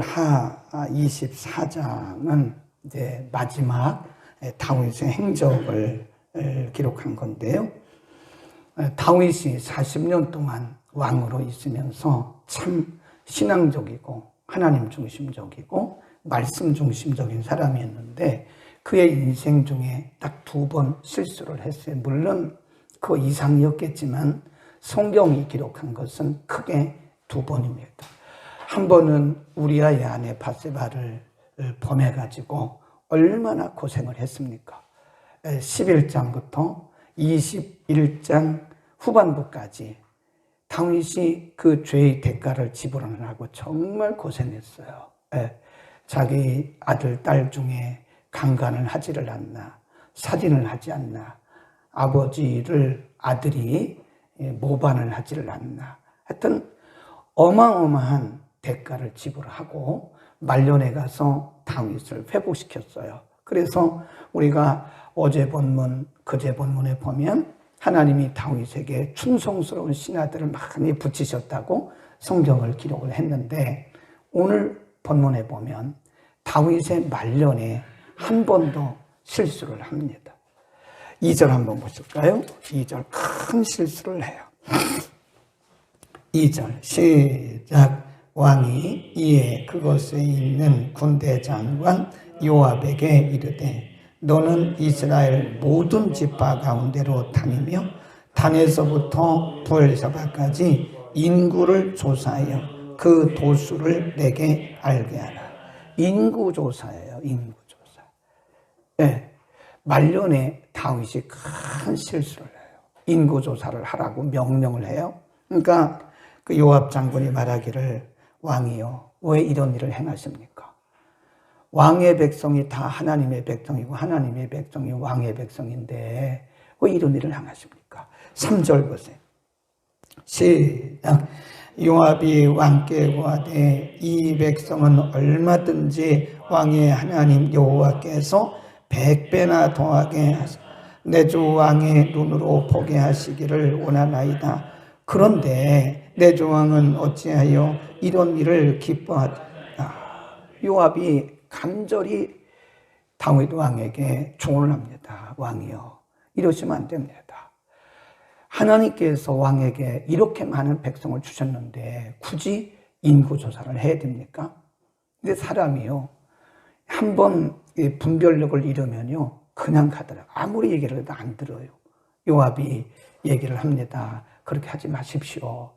하 24장은 이제 마지막 다윗의 행적을 기록한 건데요. 다윗이 40년 동안 왕으로 있으면서 참 신앙적이고 하나님 중심적이고 말씀 중심적인 사람이었는데 그의 인생 중에 딱 두 번 실수를 했어요. 물론 그 이상이었겠지만 성경이 기록한 것은 크게 두 번입니다. 한 번은 우리아의 아내 바세바를 범해가지고 얼마나 고생을 했습니까? 11장부터 21장 후반부까지 다윗이 그 죄의 대가를 지불하느라고 정말 고생했어요. 자기 아들, 딸 중에 강간을 하지를 않나, 살인을 하지 않나, 아버지를 아들이 모반을 하지를 않나. 하여튼 어마어마한 대가를 지불하고 말년에 가서 다윗을 회복시켰어요. 그래서 우리가 어제 본문, 그제 본문에 보면 하나님이 다윗에게 충성스러운 신하들을 많이 붙이셨다고 성경을 기록을 했는데 오늘 본문에 보면 다윗의 말년에 한 번도 실수를 합니다. 2절 한번 보실까요? 2절 큰 실수를 해요. 2절 시작 왕이 이에 그곳에 있는 군대 장관 요압에게 이르되 너는 이스라엘 모든 지파 가운데로 다니며 단에서부터 부엘사바까지 인구를 조사하여 그 도수를 내게 알게 하라. 인구 조사예요. 인구 조사. 네. 말년에 다윗이 큰 실수를 해요. 인구 조사를 하라고 명령을 해요. 그러니까 그 요압 장군이 말하기를 왕이요 왜 이런 일을 행하십니까? 왕의 백성이 다 하나님의 백성이고 하나님의 백성이 왕의 백성인데 왜 이런 일을 행하십니까? 3절 보세요. 시작. 요압이 왕께 구하되 이 백성은 얼마든지 왕의 하나님 여호와께서 백배나 더하게 하시 내주 왕의 눈으로 보게 하시기를 원하나이다. 그런데 내주 왕은 어찌하여 이런 일을 기뻐하다. 요압이 간절히 다윗 왕에게 조언을 합니다. 왕이요. 이러시면 안 됩니다. 하나님께서 왕에게 이렇게 많은 백성을 주셨는데 굳이 인구 조사를 해야 됩니까? 근데 사람이요. 한 번 분별력을 잃으면요. 그냥 가더라고요. 아무리 얘기를 해도 안 들어요. 요압이 얘기를 합니다. 그렇게 하지 마십시오.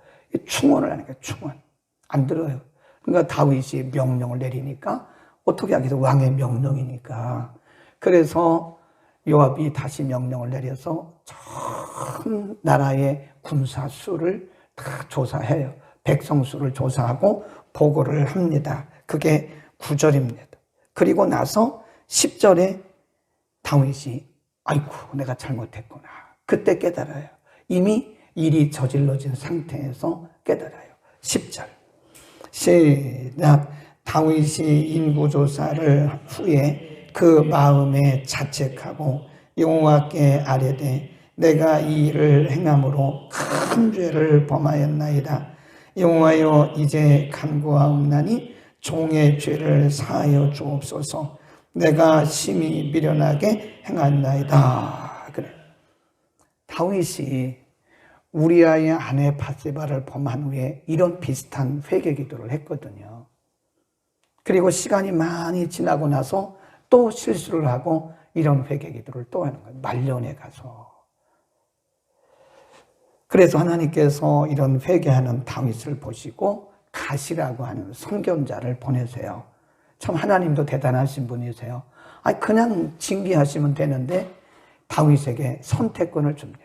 충원을 하니까 충원. 안 들어요. 그러니까 다윗이 명령을 내리니까 어떻게 하겠어? 왕의 명령이니까. 그래서 요압이 다시 명령을 내려서 전 나라의 군사 수를 다 조사해요. 백성 수를 조사하고 보고를 합니다. 그게 9절입니다. 그리고 나서 10절에 다윗이 아이고 내가 잘못했구나. 그때 깨달아요. 이미 일이 저질러진 상태에서 깨달아요. 10절. 시작. 다윗이 인구조사를 후에 그 마음에 자책하고 여호와께 아뢰되 내가 이 일을 행함으로 큰 죄를 범하였나이다. 여호와여 이제 간구하옵나니 종의 죄를 사하여 주옵소서. 내가 심히 미련하게 행한나이다. 그래. 다윗이 우리아의 아내 바세바를 범한 후에 이런 비슷한 회개 기도를 했거든요. 그리고 시간이 많이 지나고 나서 또 실수를 하고 이런 회개 기도를 또 하는 거예요. 말년에 가서. 그래서 하나님께서 이런 회개하는 다윗을 보시고 가시라고 하는 선견자를 보내세요. 참 하나님도 대단하신 분이세요. 아니 그냥 징계하시면 되는데 다윗에게 선택권을 줍니다.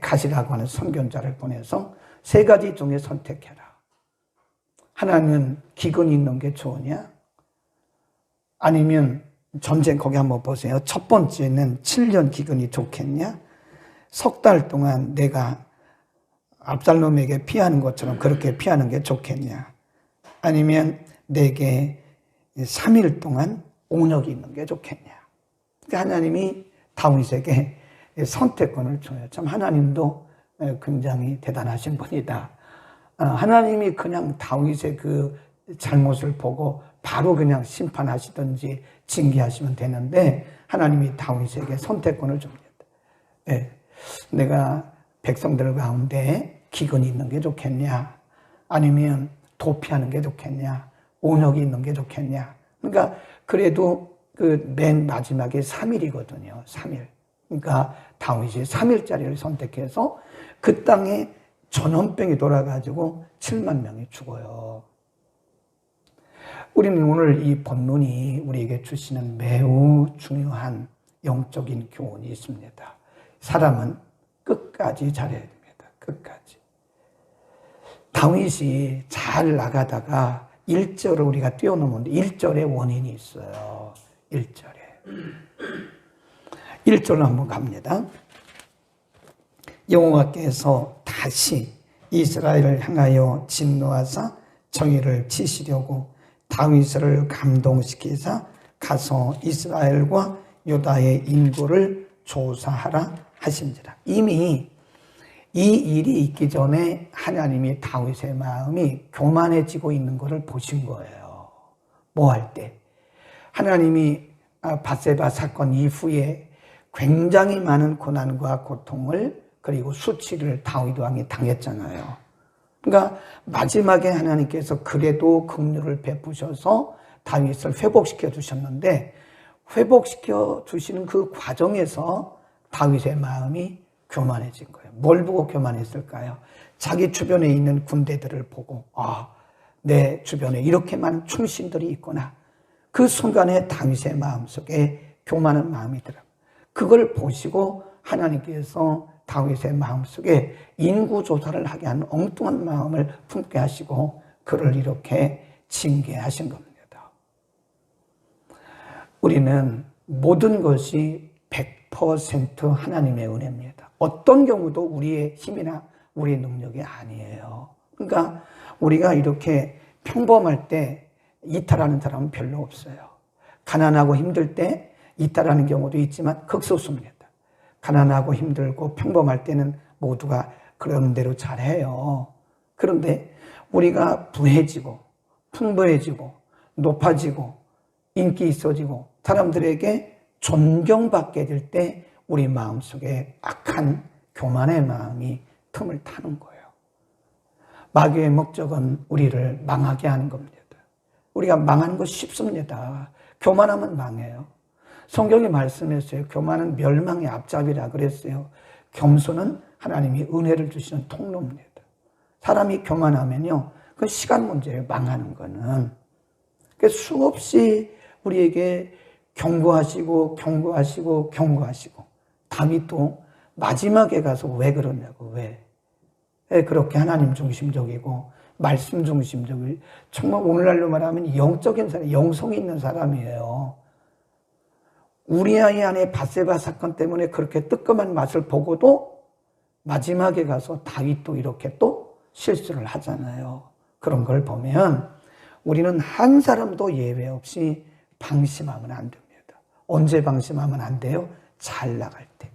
가시라고 하는 선견자를 보내서 세 가지 중에 선택해라. 하나는 기근이 있는 게 좋으냐? 아니면 전쟁 거기 한번 보세요. 첫 번째는 7년 기근이 좋겠냐? 석 달 동안 내가 압살롬에게 피하는 것처럼 그렇게 피하는 게 좋겠냐? 아니면 내게 3일 동안 옹력이 있는 게 좋겠냐? 그러니까 하나님이 다윗에게 선택권을 줘요. 참 하나님도 굉장히 대단하신 분이다. 어, 하나님이 그냥 다윗의 그 잘못을 보고 바로 그냥 심판하시든지 징계하시면 되는데 하나님이 다윗에게 선택권을 줍니다. 예, 내가 백성들 가운데 기근이 있는 게 좋겠냐? 아니면 도피하는 게 좋겠냐? 온역이 있는 게 좋겠냐? 그러니까 그래도 그 맨 마지막에 3일이거든요. 3일. 그러니까 다윗이 3일짜리를 선택해서 그 땅에 전염병이 돌아가지고 7만 명이 죽어요. 우리는 오늘 이 본문이 우리에게 주시는 매우 중요한 영적인 교훈이 있습니다. 사람은 끝까지 잘해야 됩니다. 끝까지. 다윗이 잘 나가다가 1절을 우리가 뛰어넘는데 1절에 원인이 있어요. 1절에. 1절로 한번 갑니다. 여호와께서 다시 이스라엘을 향하여 진노하사 정의를 치시려고 다윗을 감동시키사 가서 이스라엘과 유다의 인구를 조사하라 하신지라. 이미 이 일이 있기 전에 하나님이 다윗의 마음이 교만해지고 있는 것을 보신 거예요. 뭐 할 때? 하나님이 아, 바세바 사건 이후에 굉장히 많은 고난과 고통을 그리고 수치를 다윗 왕이 당했잖아요. 그러니까 마지막에 하나님께서 그래도 긍휼을 베푸셔서 다윗을 회복시켜 주셨는데 회복시켜 주시는 그 과정에서 다윗의 마음이 교만해진 거예요. 뭘 보고 교만했을까요? 자기 주변에 있는 군대들을 보고 아, 내 주변에 이렇게 많은 충신들이 있구나. 그 순간에 다윗의 마음속에 교만한 마음이 들어. 그걸 보시고 하나님께서 다윗의 마음속에 인구 조사를 하게 하는 엉뚱한 마음을 품게 하시고 그를 이렇게 징계하신 겁니다. 우리는 모든 것이 100% 하나님의 은혜입니다. 어떤 경우도 우리의 힘이나 우리의 능력이 아니에요. 그러니까 우리가 이렇게 평범할 때 이탈하는 사람은 별로 없어요. 가난하고 힘들 때 이탈하는 경우도 있지만 극소수입니다. 가난하고 힘들고 평범할 때는 모두가 그런 대로 잘해요. 그런데 우리가 부해지고 풍부해지고 높아지고 인기 있어지고 사람들에게 존경받게 될 때 우리 마음속에 악한 교만의 마음이 틈을 타는 거예요. 마귀의 목적은 우리를 망하게 하는 겁니다. 우리가 망하는 거 쉽습니다. 교만하면 망해요. 성경이 말씀했어요. 교만은 멸망의 앞잡이라 그랬어요. 겸손은 하나님이 은혜를 주시는 통로입니다. 사람이 교만하면요. 그 시간 문제예요. 망하는 거는. 그 수없이 우리에게 경고하시고 경고하시고 경고하시고 다윗도 마지막에 가서 왜 그러냐고 왜? 왜 그렇게 하나님 중심적이고 말씀 중심적이 정말 오늘날로 말하면 영적인 사람, 영성이 있는 사람이에요. 우리 아이 안에 바세바 사건 때문에 그렇게 뜨끔한 맛을 보고도 마지막에 가서 다윗도 이렇게 또 실수를 하잖아요. 그런 걸 보면 우리는 한 사람도 예외 없이 방심하면 안 됩니다. 언제 방심하면 안 돼요? 잘 나갈 때.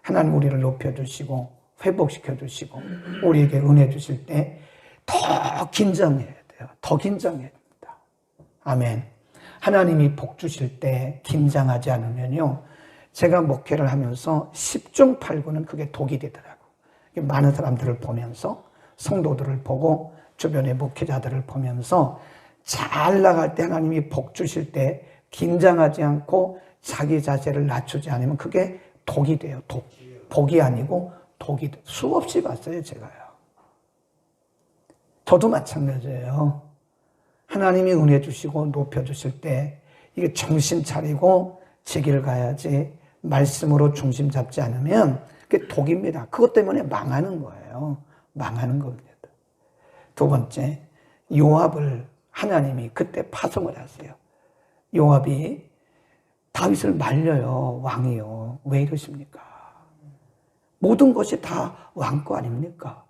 하나님 우리를 높여주시고 회복시켜 주시고 우리에게 은혜 주실 때 더 긴장해야 돼요. 더 긴장해야 됩니다. 아멘. 하나님이 복 주실 때 긴장하지 않으면요. 제가 목회를 하면서 10중 8구는 그게 독이 되더라고. 많은 사람들을 보면서 성도들을 보고 주변의 목회자들을 보면서 잘 나갈 때 하나님이 복 주실 때 긴장하지 않고 자기 자세를 낮추지 않으면 그게 독이 돼요. 독. 복이 아니고 독이 돼. 수없이 봤어요, 제가요. 저도 마찬가지예요. 하나님이 은혜 주시고 높여 주실 때 이게 정신 차리고 제 길을 가야지 말씀으로 중심 잡지 않으면 그게 독입니다. 그것 때문에 망하는 거예요. 망하는 겁니다. 두 번째, 요압을 하나님이 그때 파송을 하세요. 요압이 다윗을 말려요. 왕이요. 왜 이러십니까? 모든 것이 다 왕 거 아닙니까?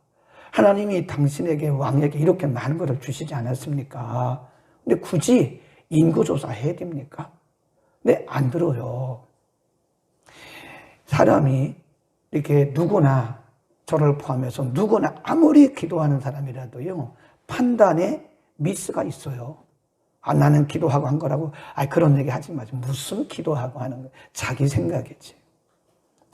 하나님이 당신에게 왕에게 이렇게 많은 것을 주시지 않았습니까? 근데 굳이 인구조사 해야 됩니까? 네, 안 들어요. 사람이 이렇게 누구나 저를 포함해서 누구나 아무리 기도하는 사람이라도요, 판단에 미스가 있어요. 아, 나는 기도하고 한 거라고. 아, 그런 얘기 하지 마죠. 무슨 기도하고 하는 거 자기 생각이지.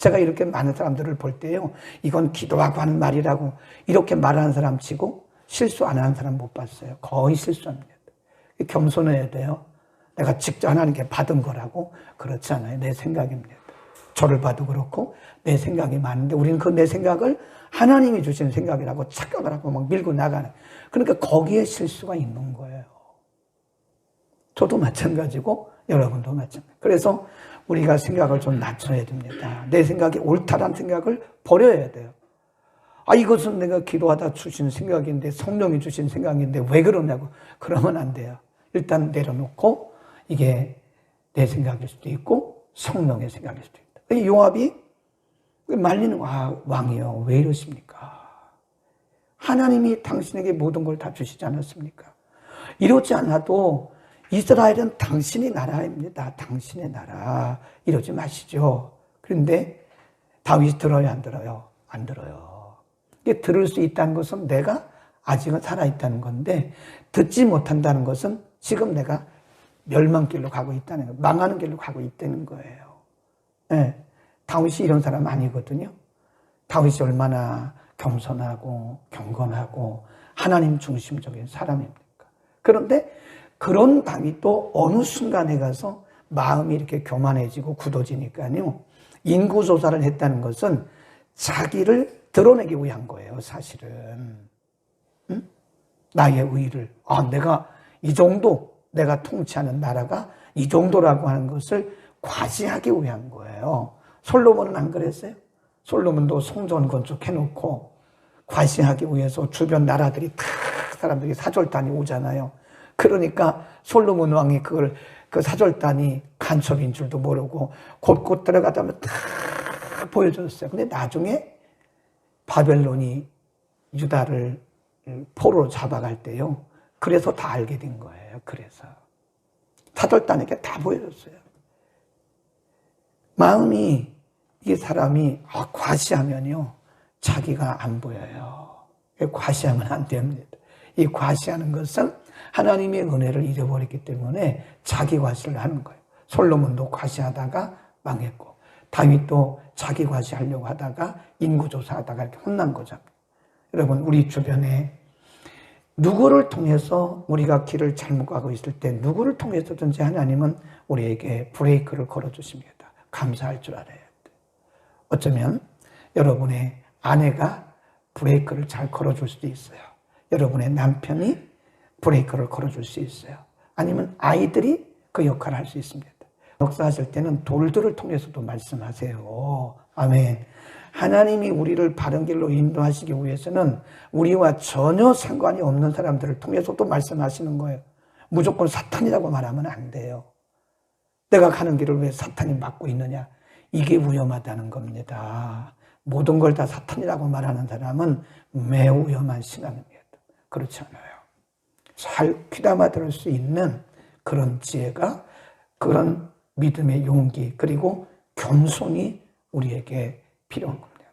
제가 이렇게 많은 사람들을 볼 때요. 이건 기도하고 하는 말이라고 이렇게 말하는 사람 치고 실수 안 하는 사람 못 봤어요. 거의 실수합니다. 겸손해야 돼요. 내가 직접 하나님께 받은 거라고 그렇지 않아요. 내 생각입니다. 저를 봐도 그렇고 내 생각이 많은데 우리는 그 내 생각을 하나님이 주신 생각이라고 착각을 하고 막 밀고 나가는. 그러니까 거기에 실수가 있는 거예요. 저도 마찬가지고 여러분도 마찬가지. 그래서 우리가 생각을 좀 낮춰야 됩니다. 내 생각이 옳다란 생각을 버려야 돼요. 아, 이것은 내가 기도하다 주신 생각인데, 성령이 주신 생각인데, 왜 그러냐고. 그러면 안 돼요. 일단 내려놓고, 이게 내 생각일 수도 있고, 성령의 생각일 수도 있다. 요압이 말리는, 아, 왕이요. 왜 이러십니까? 하나님이 당신에게 모든 걸 다 주시지 않았습니까? 이렇지 않아도 이스라엘은 당신의 나라입니다. 당신의 나라. 이러지 마시죠. 그런데 다윗이 들어요, 안 들어요? 안 들어요. 이게 들을 수 있다는 것은 내가 아직은 살아있다는 건데, 듣지 못한다는 것은 지금 내가 멸망길로 가고 있다는 거예요. 망하는 길로 가고 있다는 거예요. 네. 다윗이 이런 사람 아니거든요. 다윗이 얼마나 겸손하고 경건하고 하나님 중심적인 사람입니까? 그런데 그런 다윗도 어느 순간에 가서 마음이 이렇게 교만해지고 굳어지니까요. 인구조사를 했다는 것은 자기를 드러내기 위한 거예요, 사실은. 응? 나의 의를. 아, 내가 이 정도, 내가 통치하는 나라가 이 정도라고 하는 것을 과시하기 위한 거예요. 솔로몬은 안 그랬어요? 솔로몬도 성전 건축해놓고 과시하기 위해서 주변 나라들이 다 사람들이 사절단이 오잖아요. 그러니까 솔로몬 왕이 그걸 그 사절단이 간첩인 줄도 모르고 곳곳 들어가다 보면 다 보여줬어요. 근데 나중에 바벨론이 유다를 포로로 잡아갈 때요. 그래서 다 알게 된 거예요. 그래서 사절단에게 다 보여줬어요. 마음이 이 사람이 아, 과시하면요 자기가 안 보여요. 과시하면 안 됩니다. 이 과시하는 것은 하나님의 은혜를 잃어버렸기 때문에 자기 과시를 하는 거예요. 솔로몬도 과시하다가 망했고 다윗도 자기 과시하려고 하다가 인구조사하다가 이렇게 혼난 거죠. 여러분 우리 주변에 누구를 통해서 우리가 길을 잘못 가고 있을 때 누구를 통해서든지 하나님은 우리에게 브레이크를 걸어주십니다. 감사할 줄 알아야 돼. 어쩌면 여러분의 아내가 브레이크를 잘 걸어줄 수도 있어요. 여러분의 남편이 브레이크를 걸어줄 수 있어요. 아니면 아이들이 그 역할을 할 수 있습니다. 역사하실 때는 돌들을 통해서도 말씀하세요. 아멘. 하나님이 우리를 바른 길로 인도하시기 위해서는 우리와 전혀 상관이 없는 사람들을 통해서도 말씀하시는 거예요. 무조건 사탄이라고 말하면 안 돼요. 내가 가는 길을 왜 사탄이 막고 있느냐? 이게 위험하다는 겁니다. 모든 걸 다 사탄이라고 말하는 사람은 매우 위험한 신앙입니다. 그렇지 않아요. 잘 귀담아 들을 수 있는 그런 지혜가 그런 믿음의 용기 그리고 겸손이 우리에게 필요한 겁니다.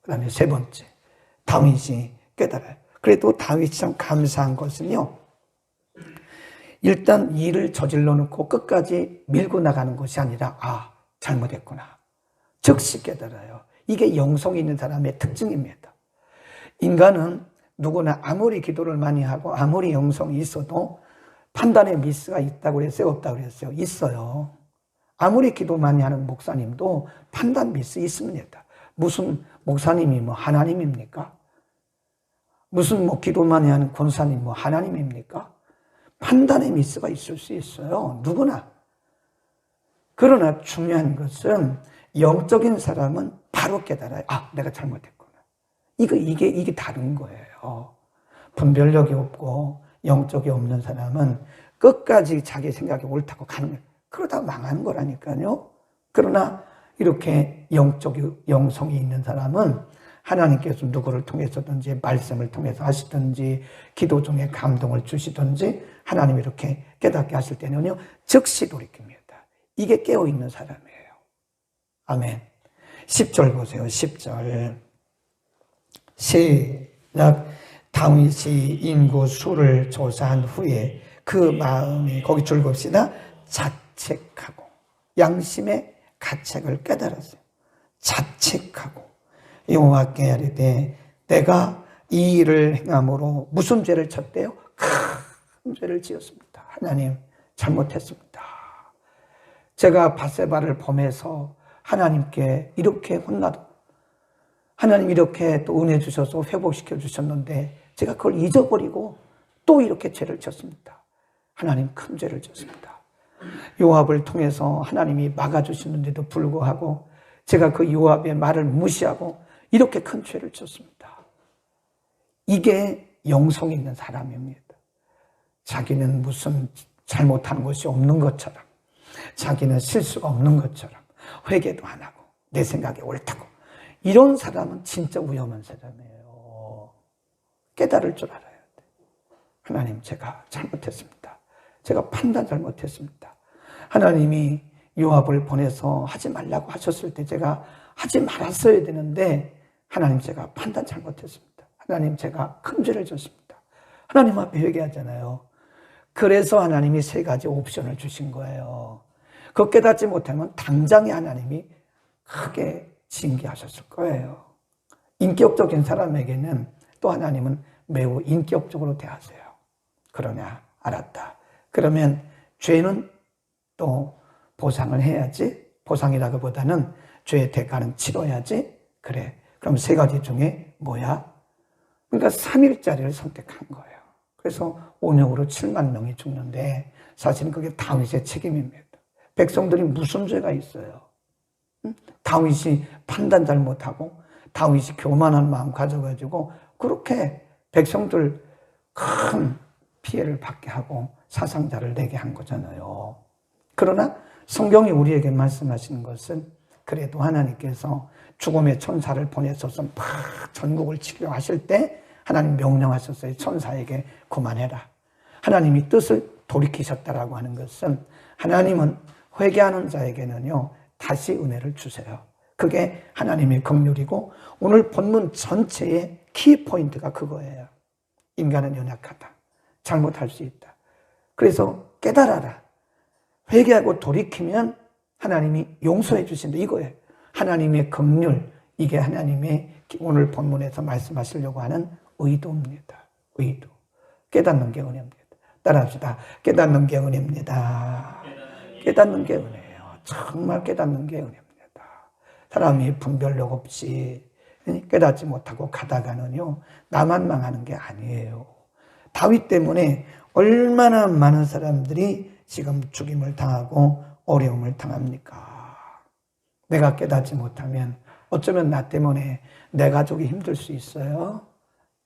그 다음에 세 번째 다윗이 깨달아요. 그래도 다윗이 참 감사한 것은요. 일단 일을 저질러 놓고 끝까지 밀고 나가는 것이 아니라 아 잘못했구나. 즉시 깨달아요. 이게 영성이 있는 사람의 특징입니다. 인간은 누구나 아무리 기도를 많이 하고 아무리 영성이 있어도 판단에 미스가 있다고 그랬어요? 없다고 그랬어요? 있어요. 아무리 기도 많이 하는 목사님도 판단 미스 있습니다. 무슨 목사님이 뭐 하나님입니까? 무슨 뭐 기도 많이 하는 권사님 뭐 하나님입니까? 판단의 미스가 있을 수 있어요. 누구나. 그러나 중요한 것은 영적인 사람은 바로 깨달아요. 아, 내가 잘못했구나. 이거, 이게, 이게 다른 거예요. 어, 분별력이 없고 영적이 없는 사람은 끝까지 자기 생각이 옳다고 가는 거예요. 그러다 망하는 거라니까요. 그러나 이렇게 영적이 영성이 있는 사람은 하나님께서 누구를 통해서든지 말씀을 통해서 하시든지 기도 중에 감동을 주시든지 하나님 이렇게 깨닫게 하실 때는요 즉시 돌이킵니다. 이게 깨어 있는 사람이에요. 아멘. 10절 보세요. 10절. 시작. 다윗이 인구 수를 조사한 후에 그 마음이 거기 줄겁시다 자책하고 양심의 가책을 깨달았어요. 자책하고 여호와께 아뢰되 내가 이 일을 행함으로 무슨 죄를 쳤대요? 큰 죄를 지었습니다. 하나님 잘못했습니다. 제가 바세바를 범해서 하나님께 이렇게 혼나도 하나님 이렇게 또 은혜 주셔서 회복시켜 주셨는데 제가 그걸 잊어버리고 또 이렇게 죄를 졌습니다. 하나님 큰 죄를 졌습니다. 요압을 통해서 하나님이 막아주시는데도 불구하고 제가 그 요압의 말을 무시하고 이렇게 큰 죄를 졌습니다. 이게 영성 있는 사람입니다. 자기는 무슨 잘못한 것이 없는 것처럼, 자기는 실수가 없는 것처럼, 회개도 안 하고, 내 생각에 옳다고. 이런 사람은 진짜 위험한 사람이에요. 깨달을 줄 알아야 돼. 하나님, 제가 잘못했습니다. 제가 판단 잘못했습니다. 하나님이 요압을 보내서 하지 말라고 하셨을 때 제가 하지 말았어야 되는데 하나님 제가 판단 잘못했습니다. 하나님 제가 큰 죄를 졌습니다. 하나님 앞에 회개하잖아요. 그래서 하나님이 세 가지 옵션을 주신 거예요. 그 깨닫지 못하면 당장에 하나님이 크게 징계하셨을 거예요. 인격적인 사람에게는 또 하나님은 매우 인격적으로 대하세요. 그러냐? 알았다. 그러면 죄는 또 보상을 해야지. 보상이라기보다는 죄의 대가는 치러야지. 그래. 그럼 세 가지 중에 뭐야? 그러니까 3일짜리를 선택한 거예요. 그래서 온역으로 7만 명이 죽는데 사실은 그게 다윗의 책임입니다. 백성들이 무슨 죄가 있어요? 다윗이 판단 잘 못하고 다윗이 교만한 마음 가져가지고 그렇게 백성들 큰 피해를 받게 하고 사상자를 내게 한 거잖아요. 그러나 성경이 우리에게 말씀하시는 것은 그래도 하나님께서 죽음의 천사를 보내셔서 막 전국을 치료하실 때 하나님 명령하셨어요. 천사에게 그만해라. 하나님이 뜻을 돌이키셨다라고 하는 것은 하나님은 회개하는 자에게는요 다시 은혜를 주세요. 그게 하나님의 긍휼이고 오늘 본문 전체의 키 포인트가 그거예요. 인간은 연약하다. 잘못할 수 있다. 그래서 깨달아라. 회개하고 돌이키면 하나님이 용서해 주신다. 이거예요. 하나님의 긍휼. 이게 하나님의 오늘 본문에서 말씀하시려고 하는 의도입니다. 의도. 깨닫는 게 은혜입니다. 따라합시다. 깨닫는 게 은혜입니다. 깨닫는 게 은혜예요. 정말 깨닫는 게 은혜입니다. 사람이 분별력 없이 깨닫지 못하고 가다가는요, 나만 망하는 게 아니에요. 다윗 때문에 얼마나 많은 사람들이 지금 죽임을 당하고 어려움을 당합니까? 내가 깨닫지 못하면 어쩌면 나 때문에 내 가족이 힘들 수 있어요.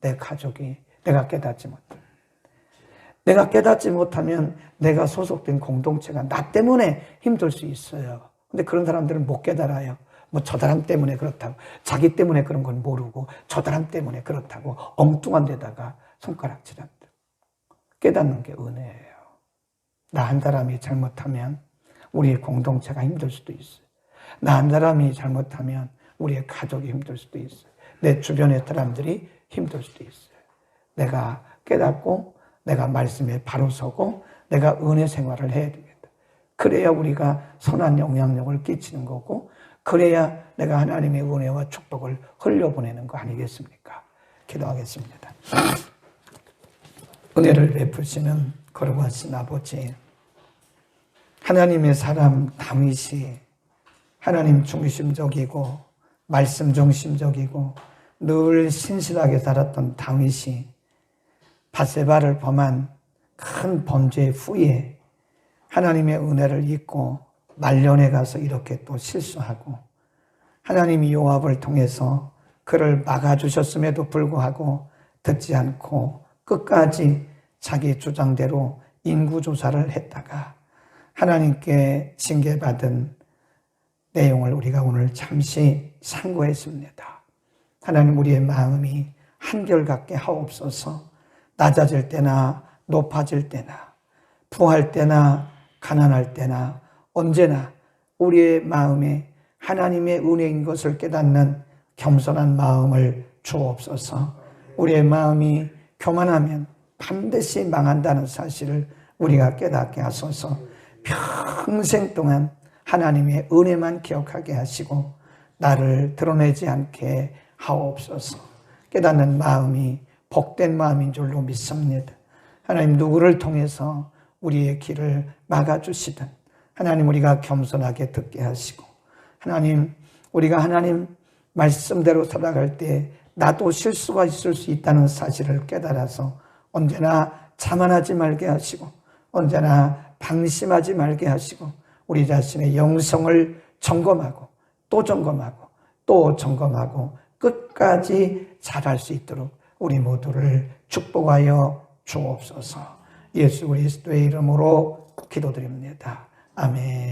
내 가족이 내가 깨닫지 못해. 내가 깨닫지 못하면 내가 소속된 공동체가 나 때문에 힘들 수 있어요. 근데 그런 사람들은 못 깨달아요. 뭐 저 사람 때문에 그렇다고 자기 때문에 그런 건 모르고 저 사람 때문에 그렇다고 엉뚱한 데다가 손가락질한다. 깨닫는 게 은혜예요. 나 한 사람이 잘못하면 우리의 공동체가 힘들 수도 있어요. 나 한 사람이 잘못하면 우리의 가족이 힘들 수도 있어요. 내 주변의 사람들이 힘들 수도 있어요. 내가 깨닫고 내가 말씀에 바로 서고 내가 은혜 생활을 해야 되겠다. 그래야 우리가 선한 영향력을 끼치는 거고 그래야 내가 하나님의 은혜와 축복을 흘려보내는 거 아니겠습니까? 기도하겠습니다. 은혜를 베푸시는 거룩하신 아버지 하나님의 사람 다윗이 하나님 중심적이고 말씀 중심적이고 늘 신실하게 살았던 다윗이 바세바를 범한 큰 범죄 후에 하나님의 은혜를 잊고 말년에 가서 이렇게 또 실수하고 하나님이 요압을 통해서 그를 막아주셨음에도 불구하고 듣지 않고 끝까지 자기 주장대로 인구조사를 했다가 하나님께 징계받은 내용을 우리가 오늘 잠시 상고했습니다. 하나님 우리의 마음이 한결같게 하옵소서 낮아질 때나 높아질 때나 부할 때나 가난할 때나 언제나 우리의 마음에 하나님의 은혜인 것을 깨닫는 겸손한 마음을 주옵소서. 우리의 마음이 교만하면 반드시 망한다는 사실을 우리가 깨닫게 하소서. 평생 동안 하나님의 은혜만 기억하게 하시고 나를 드러내지 않게 하옵소서. 깨닫는 마음이 복된 마음인 줄로 믿습니다. 하나님 누구를 통해서 우리의 길을 막아주시든 하나님 우리가 겸손하게 듣게 하시고 하나님 우리가 하나님 말씀대로 살아갈 때 나도 실수가 있을 수 있다는 사실을 깨달아서 언제나 자만하지 말게 하시고 언제나 방심하지 말게 하시고 우리 자신의 영성을 점검하고 또 점검하고 또 점검하고 끝까지 잘할 수 있도록 우리 모두를 축복하여 주옵소서. 예수 그리스도의 이름으로 기도드립니다. 아멘.